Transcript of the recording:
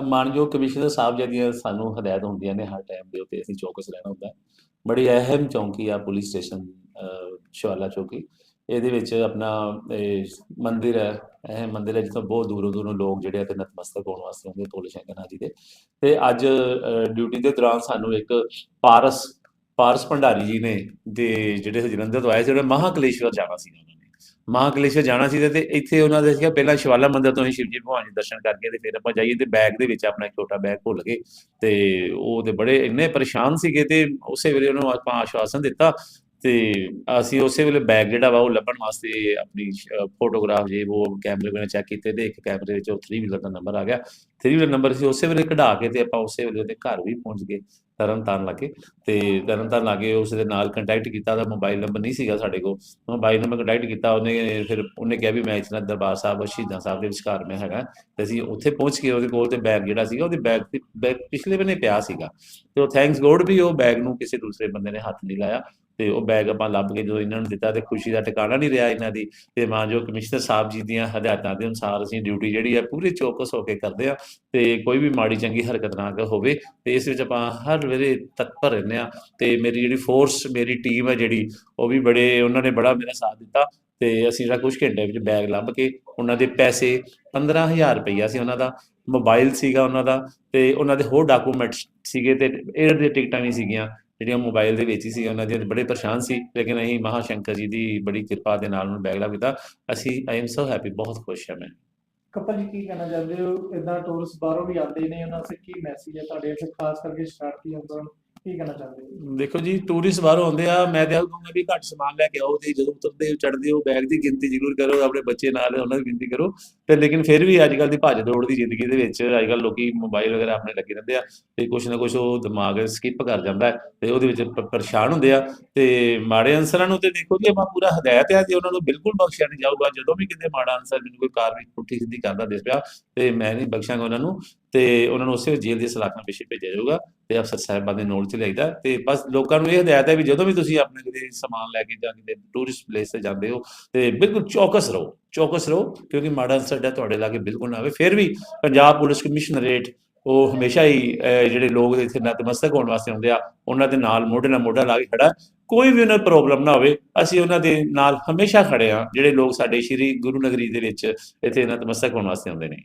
ਮਾਨਯੋਗ ਕਮਿਸ਼ਨਰ ਸਾਹਿਬ ਜੀ ਦੀਆਂ ਸਾਨੂੰ ਹਦਾਇਤ ਹੁੰਦੀਆਂ ਨੇ ਹਰ ਟਾਈਮ ਦੇ ਉੱਤੇ ਅਸੀਂ ਚੌਕਸ ਰਹਿਣਾ ਹੁੰਦਾ। ਬੜੀ ਅਹਿਮ ਚੌਂਕੀ ਆ ਪੁਲਿਸ ਸਟੇਸ਼ਨ ਅ, ਸ਼ਿਵਾਲਾ ਚੌਕੀ। ਇਹਦੇ ਵਿੱਚ ਆਪਣਾ ਮੰਦਿਰ ਹੈ ਇਹ ਮੰਦਿਰ ਹੈ ਜਿੱਥੋਂ ਬਹੁਤ ਦੂਰੋਂ ਦੂਰੋਂ ਲੋਕ ਜਿਹੜੇ ਆ ਤੇ ਨਤਮਸਤਕ ਹੋਣ ਵਾਸਤੇ ਆਉਂਦੇ ਭੋਲੇ ਸ਼ੰਕਰਨਾਥ ਜੀ ਦੇ। ਤੇ ਅੱਜ ਡਿਊਟੀ ਦੇ ਦੌਰਾਨ ਸਾਨੂੰ ਇੱਕ ਪਾਰਸ ਪਾਰਸ ਭੰਡਾਰੀ ਜੀ ਨੇ ਦੇ ਜਿਹੜੇ ਜਲੰਧਰ ਤੋਂ ਆਏ ਸੀ ਉਹਨੇ ਮਹਾਕਲੇਸ਼ਵਰ ਜਾਣਾ ਸੀ ਉਹਨਾਂ ਨੇ ਜਾਣਾ ਸੀ ਤੇ ਇੱਥੇ ਉਹਨਾਂ ਦੇ ਸੀਗਾ, ਪਹਿਲਾਂ ਸ਼ਿਵਾਲਾ ਮੰਦਿਰ ਤੋਂ ਹੀ ਸ਼ਿਵਜੀ ਭਗਵਾਨ ਜੀ ਦਰਸ਼ਨ ਕਰਕੇ ਤੇ ਫਿਰ ਆਪਾਂ ਜਾਈਏ ਤੇ ਬੈਗ ਦੇ ਵਿੱਚ ਆਪਣਾ ਇੱਕ ਛੋਟਾ ਬੈਗ ਭੁੱਲ ਗਏ ਤੇ ਉਹ ਤੇ ਬੜੇ ਇੰਨੇ ਪਰੇਸ਼ਾਨ ਸੀਗੇ ਤੇ ਉਸੇ ਵੇਲੇ ਉਹਨੂੰ ਆਪਾਂ ਆਸ਼ਵਾਸਨ ਦਿੱਤਾ ਤੇ ਅਸੀਂ ਉਸੇ ਵੇਲੇ ਬੈਗ ਜਿਹੜਾ ਵਾ ਉਹ ਲੱਭਣ ਵਾਸਤੇ ਆਪਣੀ ਫੋਟੋਗ੍ਰਾਫ ਜੇ ਉਹ ਕੈਮਰੇ ਵਿੱਚ ਚੈੱਕ ਕੀਤੇ ਤੇ ਇੱਕ ਕੈਮਰੇ ਵਿੱਚ ਉਹ 3 ਵੀਲਰ ਦਾ ਨੰਬਰ ਆ ਗਿਆ। 3 ਵੀਲਰ ਨੰਬਰ ਸੀ, ਉਸੇ ਵੇਲੇ ਕਢਾ ਕੇ ਤੇ ਆਪਾਂ ਉਸੇ ਵੇਲੇ ਉਹਦੇ ਘਰ ਵੀ ਪਹੁੰਚ ਗਏ। ਤਰਨਤਾਰਨ ਲਾਗੇ, ਤੇ ਤਰਨਤਾਰਨ ਲਾਗੇ ਉਸ ਦੇ ਨਾਲ ਕੰਟੈਕਟ ਕੀਤਾ, ਉਹਦਾ ਮੋਬਾਈਲ ਨੰਬਰ ਨਹੀਂ ਸੀਗਾ ਸਾਡੇ ਕੋਲ। ਮੋਬਾਈਲ ਨੰਬਰ ਕੰਟੈਕਟ ਕੀਤਾ, ਉਹਨੇ ਫਿਰ ਉਹਨੇ ਕਿਹਾ ਵੀ ਮੈਂ ਇਸ ਦਰਬਾਰ ਸਾਹਿਬ ਸ਼ਹੀਦਾਂ ਸਾਹਿਬ ਦੇ ਵਿਚਕਾਰ ਮੈਂ ਹੈਗਾ। ਤੇ ਅਸੀਂ ਉੱਥੇ ਪਹੁੰਚ ਕੇ ਉਹਦੇ ਕੋਲ ਤੇ ਬੈਗ ਜਿਹੜਾ ਸੀਗਾ, ਉਹਦੇ ਬੈਗ ਤੇ ਬੈਗ ਪਿਛਲੇ ਬੰਨੇ ਪਿਆ ਸੀਗਾ। ਤੇ ਉਹ ਥੈਂਕਸ ਗੋਡ ਵੀ ਉਹ ਬੈਗ ਨੂੰ ਕਿਸੇ ਦੂਸਰੇ ਬੰਦੇ ਨੇ ਹੱਥ ਨਹੀਂ ਲਾਇਆ। ਤੇ ਉਹ ਬੈਗ ਆਪਾਂ ਲੱਭ ਕੇ ਜਦੋਂ ਇਹਨਾਂ ਨੂੰ ਦਿੱਤਾ ਤੇ ਖੁਸ਼ੀ ਦਾ ਟਿਕਾਣਾ ਨਹੀਂ ਰਿਹਾ ਇਹਨਾਂ ਦੀ। ਤੇ ਮਾਂ ਜੋ ਕਮਿਸ਼ਨਰ ਸਾਹਿਬ ਜੀ ਦੀਆਂ ਹਦਾਇਤਾਂ ਦੇ ਅਨੁਸਾਰ ਅਸੀਂ ਡਿਊਟੀ ਜਿਹੜੀ ਹੈ ਪੂਰੇ ਚੌਕਸ ਹੋ ਕੇ ਕਰਦੇ ਆ ਤੇ ਕੋਈ ਵੀ ਮਾੜੀ ਚੰਗੀ ਹਰਕਤ ਨਾ ਹੋਵੇ, ਤੇ ਇਸ ਵਿੱਚ ਆਪਾਂ ਹਰ ਵੇਲੇ ਤਤਪਰ ਰਹਿੰਦੇ ਆ ਤੇ ਮੇਰੀ ਜਿਹੜੀ ਫੋਰਸ ਮੇਰੀ ਟੀਮ ਹੈ ਜਿਹੜੀ, ਉਹ ਵੀ ਬੜੇ, ਉਹਨਾਂ ਨੇ ਬੜਾ ਮੇਰਾ ਸਾਥ ਦਿੱਤਾ ਤੇ ਅਸੀਂ ਜਿਹੜਾ ਕੁਝ ਘੰਟੇ ਵਿੱਚ ਬੈਗ ਲੱਭ ਕੇ ਉਹਨਾਂ ਦੇ ਪੈਸੇ 15000 ਰੁਪਈਆ ਸੀ ਉਹਨਾਂ ਦਾ ਮੋਬਾਈਲ ਸੀਗਾ ਉਹਨਾਂ ਦਾ ਤੇ ਉਹਨਾਂ ਦੇ ਹੋਰ ਡਾਕੂਮੈਂਟਸ ਸੀਗੇ ਤੇ 에ਅਰ ਦੀਆਂ ਟਿਕਟਾਂ ਵੀ ਸੀਗੀਆਂ, ਜਿਹੜੀਆਂ ਮੋਬਾਈਲ ਦੇ ਵਿੱਚ ਹੀ ਸੀ ਉਹਨਾਂ ਦੇ ਬੜੇ ਪਰੇਸ਼ਾਨ ਸੀ, ਲੇਕਿਨ ਅਸੀਂ ਮਹਾਸ਼ੰਕਰ ਜੀ ਦੀ ਬੜੀ ਕਿਰਪਾ ਦੇ ਨਾਲ ਉਹਨੂੰ ਬੈਗ ਲੱਭ ਦਿੱਤਾ। ਅਸੀਂ ਆਈ ਐਮ ਸੋ ਹੈਪੀ ਬਹੁਤ ਖੁਸ਼ ਹਾਂ ਮੈਂ। ਕਪਲ ਜੀ, ਕੀ ਕਹਿਣਾ ਚਾਹੁੰਦੇ ਹੋ? ਇਦਾਂ ਟੂਰਿਸਟ ਬਾਹਰੋਂ ਵੀ ਆਉਂਦੇ ਨੇ, ਉਹਨਾਂ ਸੇ ਕੀ ਮੈਸੇਜ ਹੈ ਤੁਹਾਡੇ ਇੱਥੇ? ਖਾਸ ਕਰਕੇ ਸ਼ਰਾਰਤੀ ਅੰਦਰ ਕੀ ਕਹਿਣਾ ਚਾਹੁੰਦੇ ਹੋ? ਦੇਖੋ ਜੀ ਟੂਰਿਸਟ ਬਾਹਰੋਂ ਆਉਂਦੇ ਆ, ਮੈਂ ਤੇ ਕਹੂੰਗਾ ਵੀ ਘੱਟ ਸਮਾਨ ਲੈ ਕੇ ਆਓ ਤੇ ਜਦੋਂ ਉਤਰਦੇ ਹੋ, ਚੜ੍ਹਦੇ ਹੋ ਬੈਗ ਦੀ ਗਿਣਤੀ ਜ਼ਰੂਰ ਕਰੋ, ਆਪਣੇ ਬੱਚੇ ਨਾਲ, ਉਹਨਾਂ ਦੀ ਗਿਣਤੀ ਕਰੋ। ਤੇ ਲੇਕਿਨ ਫਿਰ ਵੀ ਅੱਜ ਕੱਲ ਦੀ ਭੱਜ ਦੌੜ ਦੀ ਜ਼ਿੰਦਗੀ ਦੇ ਵਿੱਚ ਅੱਜ ਕੱਲ ਲੋਕੀ ਮੋਬਾਈਲ ਵਗੈਰਾ ਆਪਣੇ ਲੱਗੇ ਰਹਿੰਦੇ ਆ ਤੇ ਕੁਛ ਨਾ ਕੁਛ ਉਹ ਦਿਮਾਗ ਸਕਿਪ ਕਰ ਜਾਂਦਾ ਤੇ ਉਹਦੇ ਵਿੱਚ ਪਰੇਸ਼ਾਨ ਹੁੰਦੇ ਆ। ਤੇ ਮਾੜੇ ਅਨਸਰਾਂ ਨੂੰ ਤੇ ਦੇਖੋ ਜੀ, ਆਪਾਂ ਪੂਰਾ ਹਦਾਇਤ ਹੈ ਤੇ ਉਹਨਾਂ ਨੂੰ ਬਿਲਕੁਲ ਬਖਸ਼ਿਆ ਨਹੀਂ ਜਾਊਗਾ। ਜਦੋਂ ਵੀ ਕਿਤੇ ਮਾੜਾ ਅਨਸਰ ਮੈਨੂੰ ਕੋਈ ਕਾਰਵਾਈ ਪੁੱਠੀ ਸਿੱਧੀ ਕਰਦਾ ਦਿਸ ਪਿਆ ਤੇ ਮੈਂ ਨਹੀਂ ਬਖਸ਼ਾਂਗਾ ਉਹਨਾਂ ਨੂੰ ਤੇ ਉਹਨਾਂ ਨੂੰ ਉਸੇ ਵੇਲੇ ਜੇਲ੍ਹ ਦੇ ਸਲਾਖਾਂ ਪਿੱਛੇ ਭੇਜਿਆ ਜਾਊਗਾ। ਤੇ ਅਫਸਰ ਸਾਹਿਬਾਂ ਦੇ ਨੋਟ 'ਚ ਲਿਖਦਾ ਤੇ ਬਸ ਲੋਕਾਂ ਨੂੰ ਇਹ ਹਦਾਇਤ ਹੈ ਵੀ ਜਦੋਂ ਵੀ ਤੁਸੀਂ ਆਪਣੇ ਕਿਤੇ ਸਮਾਨ ਲੈ ਕੇ ਜਾਂ ਕਿਤੇ ਟੂਰਿਸਟ ਪਲੇਸ ਤੇ ਜਾਂਦੇ ਹੋ ਤੇ ਬਿਲਕੁਲ ਚੌਕਸ ਰਹੋ ਚੌਕਸ ਰਹੋ ਕਿਉਂਕਿ ਮਾੜਾ ਅਨਸਰ ਜਿਹੜਾ ਤੁਹਾਡੇ ਲਾਗੇ ਬਿਲਕੁਲ ਨਾ ਆਵੇ। ਫਿਰ ਵੀ ਪੰਜਾਬ ਪੁਲਿਸ ਕਮਿਸ਼ਨਰੇਟ ਉਹ ਹਮੇਸ਼ਾ ਹੀ ਜਿਹੜੇ ਲੋਕ ਇੱਥੇ ਨਤਮਸਤਕ ਹੋਣ ਵਾਸਤੇ ਆਉਂਦੇ ਆ, ਉਹਨਾਂ ਦੇ ਨਾਲ ਮੋਢੇ ਨਾਲ ਮੋਢਾ ਲਾ ਕੇ ਖੜਾ ਕੋਈ ਵੀ ਉਹਨਾਂ ਪ੍ਰੋਬਲਮ ਨਾ ਹੋਵੇ, ਅਸੀਂ ਉਹਨਾਂ ਦੇ ਨਾਲ ਹਮੇਸ਼ਾ ਖੜੇ ਆ ਜਿਹੜੇ ਲੋਕ ਸਾਡੇ ਸ਼੍ਰੀ ਗੁਰੂ ਨਗਰੀ ਦੇ ਵਿੱਚ ਇੱਥੇ ਨਤਮਸਤਕ ਹੋਣ ਵਾਸਤੇ ਆਉਂਦੇ ਨੇ।